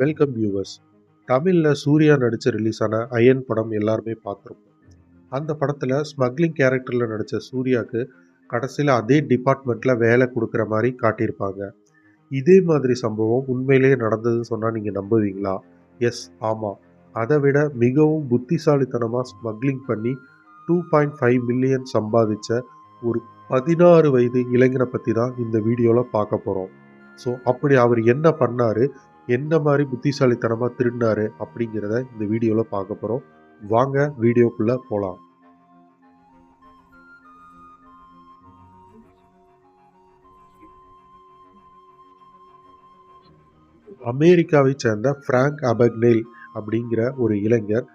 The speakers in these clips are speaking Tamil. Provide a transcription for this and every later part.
வெல்கம் வியூவர்ஸ் தமிழில் சூர்யா நடித்து ரிலீஸ் ஆன அயன் படம் எல்லாருமே பார்த்துருப்போம். அந்த படத்தில் ஸ்மக்லிங் கேரக்டரில் நடித்த சூர்யாவுக்கு கடைசியில் அதே டிபார்ட்மெண்ட்டில் வேலை கொடுக்குற மாதிரி காட்டியிருப்பாங்க. இதே மாதிரி சம்பவம் உண்மையிலேயே நடந்ததுன்னு சொன்னால் நீங்கள் நம்புவீங்களா? எஸ் ஆமாம் அதை விட மிகவும் புத்திசாலித்தனமாக ஸ்மக்லிங் பண்ணி டூ பாயிண்ட் ஃபைவ் மில்லியன் சம்பாதிச்ச ஒரு பதினாறு வயது இளைஞனை பற்றி தான் இந்த வீடியோவில் பார்க்க போகிறோம் ஸோ அப்படி அவர் என்ன பண்ணாரு? என்ன மாதிரி புத்திசாலித்தனமாக திருடினாரு அப்படிங்கிறத இந்த வீடியோவில் பார்க்க போகிறோம் வாங்க வீடியோக்குள்ளே போகலாம் அமெரிக்காவை சேர்ந்த ஃப்ராங்க் அபக்னேல் அப்படிங்கிற ஒரு இளைஞர்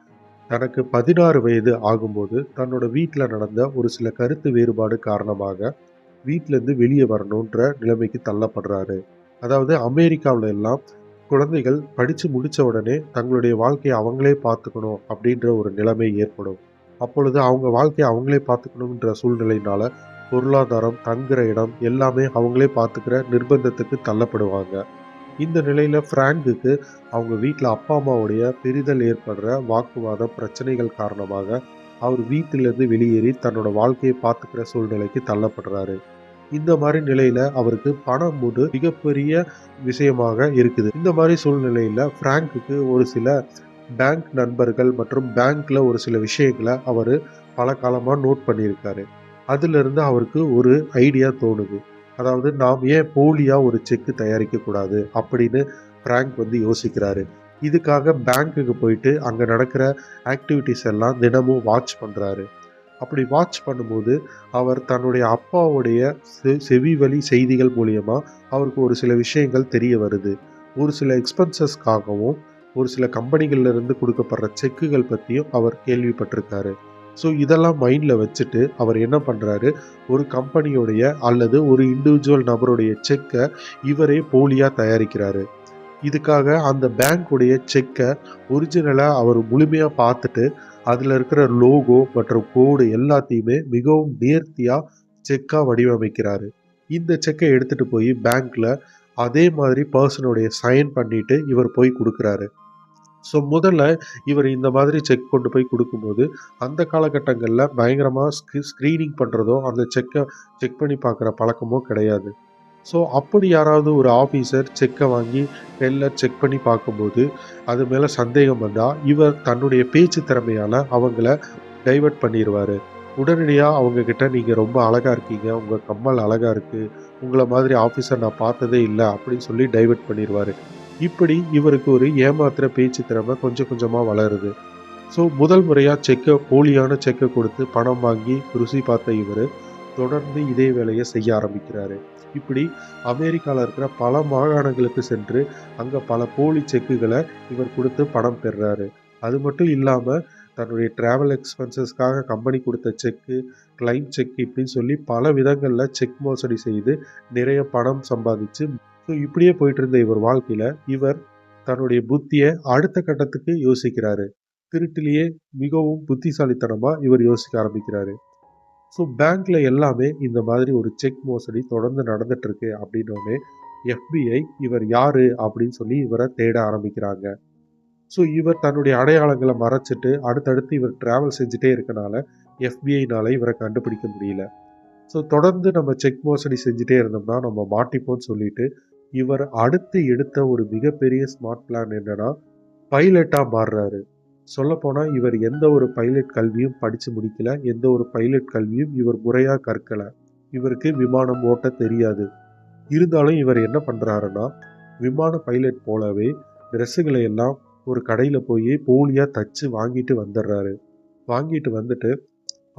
தனக்கு பதினாறு வயது ஆகும்போது தன்னோட வீட்டில் நடந்த ஒரு சில கருத்து வேறுபாடு காரணமாக வீட்டிலேருந்து வெளியே வரணுன்ற நிலைமைக்கு தள்ளப்படுறாரு. அதாவது அமெரிக்காவில் எல்லாம் குழந்தைகள் படித்து முடித்த உடனே தங்களுடைய வாழ்க்கையை அவங்களே பார்த்துக்கணும் அப்படின்ற ஒரு நிலைமை ஏற்படும். அப்பொழுது அவங்க வாழ்க்கையை அவங்களே பார்த்துக்கணுன்ற சூழ்நிலையினால பொருளாதாரம் தங்குற இடம் எல்லாமே அவங்களே பார்த்துக்கிற நிர்பந்தத்துக்கு தள்ளப்படுவாங்க. இந்த நிலையில் ஃப்ராங்குக்கு அவங்க வீட்டில் அப்பா அம்மாவுடைய பெரிதல் ஏற்படுற வாக்குவாதம் பிரச்சனைகள் காரணமாக அவர் வீட்டிலிருந்து வெளியேறி தன்னோட வாழ்க்கையை பார்த்துக்கிற சூழ்நிலைக்கு தள்ளப்படுறாரு. இந்த மாதிரி நிலையில அவருக்கு பணம் ஒரு மிகப்பெரிய விஷயமாக இருக்குது. இந்த மாதிரி சூழ்நிலையில பிராங்குக்கு ஒரு சில பேங்க் நண்பர்கள் மற்றும் பேங்க்ல ஒரு சில விஷயங்களை அவர் பல காலமாக நோட் பண்ணியிருக்காரு. அதுல இருந்து அவருக்கு ஒரு ஐடியா தோணுது. அதாவது நாம் ஏன் போலியா ஒரு செக்கு தயாரிக்க கூடாது அப்படின்னு பிராங்க் வந்து யோசிக்கிறாரு. இதுக்காக பேங்க்குக்கு போயிட்டு அங்கே நடக்கிற ஆக்டிவிட்டிஸ் எல்லாம் தினமும் வாட்ச் பண்ணுறாரு அப்படி வாட்ச் பண்ணும்போது அவர் தன்னுடைய அப்பாவுடைய செ- செவி வழி செய்திகள் மூலியமாக அவருக்கு ஒரு சில விஷயங்கள் தெரிய வருது. ஒரு சில எக்ஸ்பென்சஸ்க்காகவும் ஒரு சில கம்பெனிகள்லேருந்து கொடுக்கப்படுற செக்குகள் பற்றியும் அவர் கேள்விப்பட்டிருக்காரு. ஸோ இதெல்லாம் மைண்டில் வச்சுட்டு அவர் என்ன பண்ணுறாரு ஒரு கம்பெனியோடைய அல்லது ஒரு இண்டிவிஜுவல் நபருடைய செக்கை இவரே போலியாக தயாரிக்கிறாரு. இதுக்காக அந்த பேங்க்குடைய செக்கை ஒரிஜினலாக அவர் முழுமையாக பார்த்துட்டு அதில் இருக்கிற லோகோ மற்றும் கோடு எல்லாத்தையுமே மிகவும் நேர்த்தியாக செக்காக வடிவமைக்கிறாரு. இந்த செக்கை எடுத்துகிட்டு போய் பேங்க்கில் அதே மாதிரி பர்சனுடைய சைன் பண்ணிட்டு இவர் போய் கொடுக்குறாரு. ஸோ முதல்ல இவர் இந்த மாதிரி செக் கொண்டு போய் கொடுக்கும்போது அந்த காலகட்டங்களில் பயங்கரமாக ஸ்க்ரீ ஸ்க்ரீனிங் பண்ணுறதோ அந்த செக்கை செக் பண்ணி பார்க்குற பழக்கமோ கிடையாது. ஸோ அப்படி யாராவது ஒரு ஆஃபீஸர் செக்கை வாங்கி டெல்லர் செக் பண்ணி பார்க்கும்போது அது மேலே சந்தேகம் வந்தால் இவர் தன்னுடைய பேச்சு திறமையால் அவங்கள டைவர்ட் பண்ணிடுவார் உடனடியாக அவங்கக்கிட்ட நீங்கள் ரொம்ப அழகாக இருக்கீங்க உங்கள் கம்மல் அழகாக இருக்குது உங்களை மாதிரி ஆஃபீஸர் நான் பார்த்ததே இல்லை அப்படின்னு சொல்லி டைவர்ட் பண்ணிடுவார் இப்படி இவருக்கு ஒரு ஏமாத்துகிற பேச்சு திறமை கொஞ்சம் கொஞ்சமாக வளருது. ஸோ முதல் முறையாக செக்கை போலியான செக்கை கொடுத்து பணம் வாங்கி ருசி பார்த்த இவர் தொடர்ந்து இதே வேலையை செய்ய ஆரம்பிக்கிறாரு. இப்படி அமெரிக்காவில் இருக்கிற பல மாகாணங்களுக்கு சென்று அங்கே பல போலி செக்குகளை இவர் கொடுத்து பணம் பெறுறாரு. அது மட்டும் இல்லாமல் தன்னுடைய ட்ராவல் எக்ஸ்பென்சஸ்க்காக கம்பெனி கொடுத்த செக்கு கிளைம் செக் இப்படின்னு சொல்லி பல விதங்களில் செக் மோசடி செய்து நிறைய பணம் சம்பாதிச்சு ஸோ இப்படியே போயிட்டு இருந்த இவர் வாழ்க்கையில் இவர் தன்னுடைய புத்தியை அடுத்த கட்டத்துக்கு யோசிக்கிறாரு. திருட்டிலேயே மிகவும் புத்திசாலித்தனமாக இவர் யோசிக்க ஆரம்பிக்கிறாரு. ஸோ பேங்க்ல எல்லாமே இந்த மாதிரி ஒரு செக் மோசடி தொடர்ந்து நடந்துட்டு இருக்கு அப்படின்னோடனே எஃபிஐ இவர் யாரு அப்படின்னு சொல்லி இவரை தேட ஆரம்பிக்கிறாங்க. ஸோ இவர் தன்னுடைய அடையாளங்களை மறைச்சிட்டு அடுத்தடுத்து இவர் டிராவல் செஞ்சுட்டே இருக்கனால எஃபிஐனால இவரை கண்டுபிடிக்க முடியல. ஸோ தொடர்ந்து நம்ம செக் மோசடி செஞ்சுட்டே இருந்தோம்னா நம்ம மாட்டிப்போம்னு சொல்லிட்டு இவர் அடுத்து எடுத்த ஒரு மிகப்பெரிய ஸ்மார்ட் பிளான் என்னன்னா பைலட்டாக மாறுறாரு. சொல்லப்போனால் இவர் எந்த ஒரு பைலட் கல்வியும் படித்து முடிக்கல எந்த ஒரு பைலட் கல்வியும் இவர் முறையாக கற்கலை. இவருக்கு விமானம் ஓட்ட தெரியாது. இருந்தாலும் இவர் என்ன பண்ணுறாருன்னா விமான பைலட் போலவே ட்ரெஸ்ஸுகளை எல்லாம் ஒரு கடையில் போய் போலியாக தச்சு வாங்கிட்டு வந்துடுறாரு. வாங்கிட்டு வந்துட்டு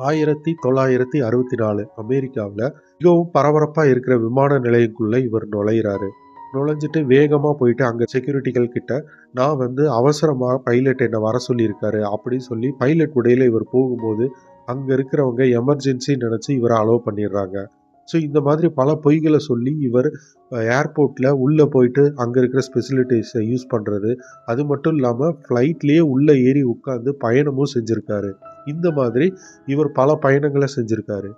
ஆயிரத்தி தொள்ளாயிரத்தி அறுபத்தி நாலு அமெரிக்காவில் மிகவும் பரபரப்பாக இருக்கிற விமான நிலையக்குள்ளே இவர் நுழையிறாரு. நுழைஞ்சிட்டு வேகமாக போயிட்டு அங்கே செக்யூரிட்டிகள் கிட்ட நான் வந்து அவசரமாக பைலட் என்னை வர சொல்லியிருக்காரு அப்படின்னு சொல்லி பைலட் உடையில் இவர் போகும்போது அங்கே இருக்கிறவங்க எமர்ஜென்சி நினச்சி இவரை அலோவ் பண்ணிடுறாங்க. ஸோ இந்த மாதிரி பல பொய்களை சொல்லி இவர் ஏர்போர்ட்டில் உள்ளே போயிட்டு அங்கே இருக்கிற ஸ்பெசிலிட்டிஸை யூஸ் பண்ணுறது அது மட்டும் இல்லாமல் ஃப்ளைட்லேயே உள்ளே ஏறி உட்காந்து பயணமும் செஞ்சுருக்காரு. இந்த மாதிரி இவர் பல பயணங்களை செஞ்சுருக்காரு.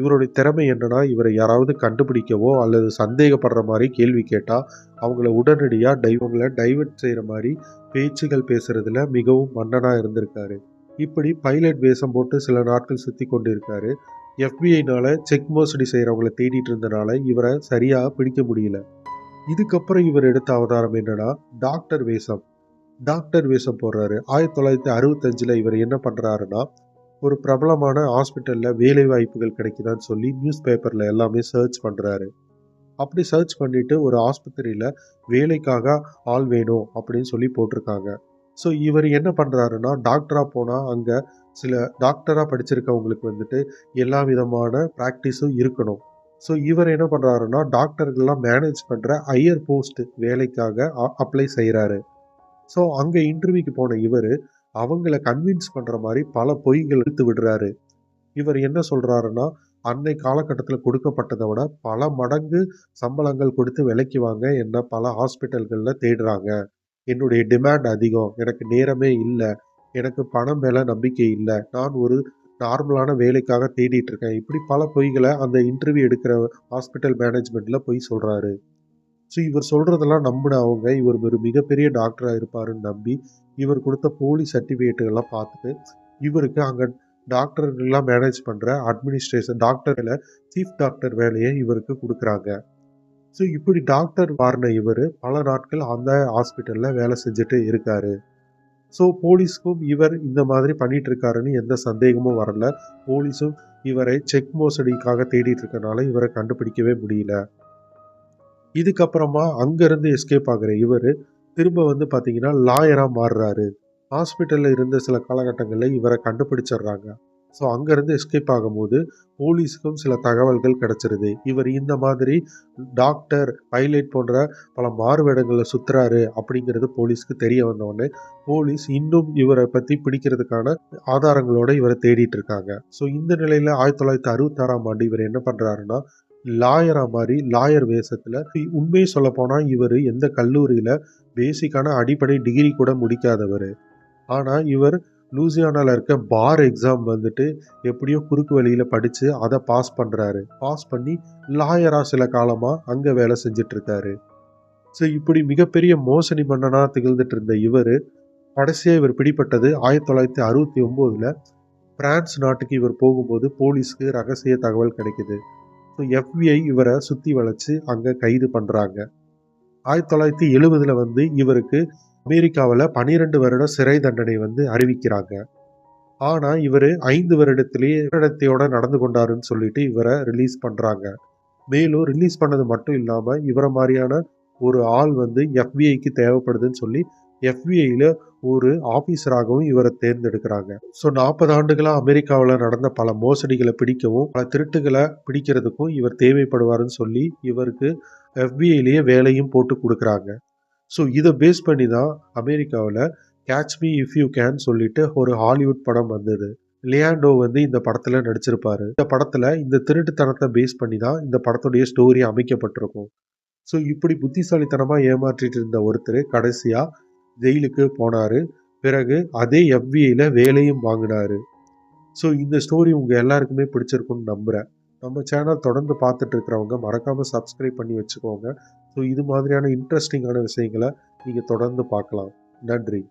இவருடைய திறமை என்னன்னா இவரை யாராவது கண்டுபிடிக்கவோ அல்லது சந்தேகப்படுற மாதிரி கேள்வி கேட்டால் அவங்கள உடனடியாக டைவங்களை டைவர்ட் செய்கிற மாதிரி பேச்சுகள் பேசுறதுல மிகவும் மன்னனாக இருந்திருக்காரு. இப்படி பைலட் வேஷம் போட்டு சில நாட்கள் சுற்றி கொண்டிருக்காரு. எஃபிஐனால செக் மோசடி செய்கிறவங்கள தேடிட்டு இருந்தனால இவரை சரியாக பிடிக்க முடியல. இதுக்கப்புறம் இவர் எடுத்த அவதாரம் என்னன்னா டாக்டர் வேஷம். டாக்டர் வேஷம் போடுறாரு. ஆயிரத்தி தொள்ளாயிரத்தி அறுபத்தஞ்சில் இவர் என்ன பண்ணுறாருன்னா ஒரு பிரபலமான ஹாஸ்பிட்டலில் வேலை வாய்ப்புகள் கிடைக்குதான்னு சொல்லி நியூஸ் பேப்பரில் எல்லாமே சர்ச் பண்ணுறாரு அப்படி சர்ச் பண்ணிட்டு ஒரு ஆஸ்பத்திரியில் வேலைக்காக ஆள் வேணும் அப்படின்னு சொல்லி போட்டிருக்காங்க. ஸோ இவர் என்ன பண்ணுறாருன்னா டாக்டராக போனால் அங்கே சில டாக்டராக படிச்சிருக்கவங்களுக்கு வந்துட்டு எல்லா விதமான ப்ராக்டிஸும் இருக்கணும். ஸோ இவர் என்ன பண்ணுறாருன்னா டாக்டர்கள்லாம் மேனேஜ் பண்ணுற ஹையர் போஸ்ட் வேலைக்காக அப்ளை செய்கிறாரு ஸோ அங்கே இன்டர்வியூக்கு போன இவர் அவங்கள கன்வின்ஸ் பண்ணுற மாதிரி பல பொய்கள் எடுத்து விடுறாரு. இவர் என்ன சொல்கிறாருன்னா அன்னை காலகட்டத்தில் கொடுக்கப்பட்டதை விட பல மடங்கு சம்பளங்கள் கொடுத்து விலைக்கு வாங்க என்ன பல ஹாஸ்பிட்டல்களில் தேடுறாங்க. என்னுடைய டிமாண்ட் அதிகம். எனக்கு நேரமே இல்லை. எனக்கு பணம் மேலே நம்பிக்கை இல்லை. நான் ஒரு நார்மலான வேலைக்காக தேடிட்டு இருக்கேன். இப்படி பல பொய்களை அந்த இன்டர்வியூ எடுக்கிற ஹாஸ்பிட்டல் மேனேஜ்மெண்ட்டில் பொய் சொல்கிறாரு ஸோ இவர் சொல்கிறதெல்லாம் நம்பின அவங்க. இவர் ஒரு மிகப்பெரிய டாக்டராக இருப்பாருன்னு நம்பி இவர் கொடுத்த போலி சர்டிஃபிகேட்டுகள்லாம் பார்த்துட்டு இவருக்கு அங்கே டாக்டர்கள்லாம் மேனேஜ் பண்ணுற அட்மினிஸ்ட்ரேஷன் டாக்டரில் சீஃப் டாக்டர் வேலையை இவருக்கு கொடுக்குறாங்க. ஸோ இப்படி டாக்டர் வாரின இவர் பல நாட்கள் அந்த ஹாஸ்பிட்டலில் வேலை செஞ்சுட்டு இருக்கார். ஸோ போலீஸ்க்கும் இவர் இந்த மாதிரி பண்ணிட்டு இருக்காருன்னு எந்த சந்தேகமும் வரல. போலீஸும் இவரை செக் மோசடிக்காக தேடிட்டு இருக்கனால இவரை கண்டுபிடிக்கவே முடியல. இதுக்கப்புறமா அங்கேருந்து எஸ்கேப் ஆகிற இவர் திரும்ப வந்து பார்த்தீங்கன்னா லாயராக மாறுறாரு. ஹாஸ்பிட்டலில் இருந்த சில காலகட்டங்களில் இவரை கண்டுபிடிச்சிடுறாங்க. ஸோ அங்கேருந்து எஸ்கேப் ஆகும்போது போலீஸுக்கும் சில தகவல்கள் கிடச்சிருது. இவர் இந்த மாதிரி டாக்டர் பைலட் போன்ற பல மாறுவேடங்களில் சுற்றுறாரு அப்படிங்கிறது போலீஸ்க்கு தெரிய வந்தோடனே போலீஸ் இன்னும் இவரை பற்றி பிடிக்கிறதுக்கான ஆதாரங்களோடு இவரை தேடிட்டு இருக்காங்க. ஸோ இந்த நிலையில் ஆயிரத்தி தொள்ளாயிரத்தி அறுபத்தாறாம் ஆண்டு இவர் என்ன பண்ணுறாருன்னா லாயரா மாதிரி லாயர் வேஷத்தில் உண்மையை சொல்லப்போனால் இவர் எந்த கல்லூரியில் பேசிக்கான அடிப்படை டிகிரி கூட முடிக்காதவர். ஆனால் இவர் லூசியானாவில் இருக்க பார் எக்ஸாம் வந்துட்டு எப்படியோ குறுக்கு வழியில் படித்து அதை பாஸ் பண்ணுறாரு பாஸ் பண்ணி லாயராக சில காலமாக அங்கே வேலை செஞ்சிட்ருக்காரு. ஸோ இப்படி மிகப்பெரிய மோசடி மன்னனாக திகழ்ந்துட்டு இருந்த இவர் கடைசியாக இவர் பிடிப்பட்டது ஆயிரத்தி தொள்ளாயிரத்தி அறுபத்தி ஒம்போதில் பிரான்ஸ் நாட்டுக்கு இவர் போகும்போது போலீஸ்க்கு ரகசிய தகவல் கிடைக்குது. ஸோ எஃபிஐ இவரை சுற்றி வளைச்சு அங்கே கைது பண்ணுறாங்க ஆயிரத்தி தொள்ளாயிரத்தி எழுபதில் வந்து இவருக்கு அமெரிக்காவில் பன்னிரெண்டு வருட சிறை தண்டனை வந்து அறிவிக்கிறாங்க. ஆனால் இவர் ஐந்து வருடத்திலேயே வருடத்தையோட நடந்து கொண்டாருன்னு சொல்லிட்டு இவரை ரிலீஸ் பண்ணுறாங்க மேலும் ரிலீஸ் பண்ணது மட்டும் இல்லாமல் இவரை மாதிரியான ஒரு ஆள் வந்து எஃபிஐக்கு தேவைப்படுதுன்னு சொல்லி எஃபிஐயில் ஒரு ஆஃபீஸராகவும் இவரை தேர்ந்தெடுக்கிறாங்க. ஸோ நாற்பது ஆண்டுகளாக அமெரிக்காவில் நடந்த பல மோசடிகளை பிடிக்கவும் பல திருட்டுகளை பிடிக்கிறதுக்கும் இவர் தேவைப்படுவாருன்னு சொல்லி இவருக்கு எஃபிஐலேயே வேலையும் போட்டு கொடுக்குறாங்க. ஸோ இதை பேஸ் பண்ணி தான் அமெரிக்காவில் catch me if you can சொல்லிட்டு ஒரு ஹாலிவுட் படம் வந்தது. லியாண்டோ வந்து இந்த படத்தில் நடிச்சிருப்பாரு. இந்த படத்தில் இந்த திருட்டுத்தனத்தை பேஸ் பண்ணி தான் இந்த படத்துடைய ஸ்டோரி அமைக்கப்பட்டிருக்கும். ஸோ இப்படி புத்திசாலித்தனமாக ஏமாற்றிட்டு இருந்த ஒருத்தர் கடைசியாக ஜெயிலுக்கு போனார். பிறகு அதே எஃபிஐயில் வேலையும் வாங்கினாரு. ஸோ இந்த ஸ்டோரி உங்கள் எல்லாருக்குமே பிடிச்சிருக்குன்னு நம்புகிறேன் நம்ம சேனல் தொடர்ந்து பார்த்துட்டு இருக்கிறவங்க மறக்காமல் சப்ஸ்கிரைப் பண்ணி வச்சுக்கோங்க. ஸோ இது மாதிரியான இன்ட்ரெஸ்டிங்கான விஷயங்களை நீங்கள் தொடர்ந்து பார்க்கலாம். நன்றி.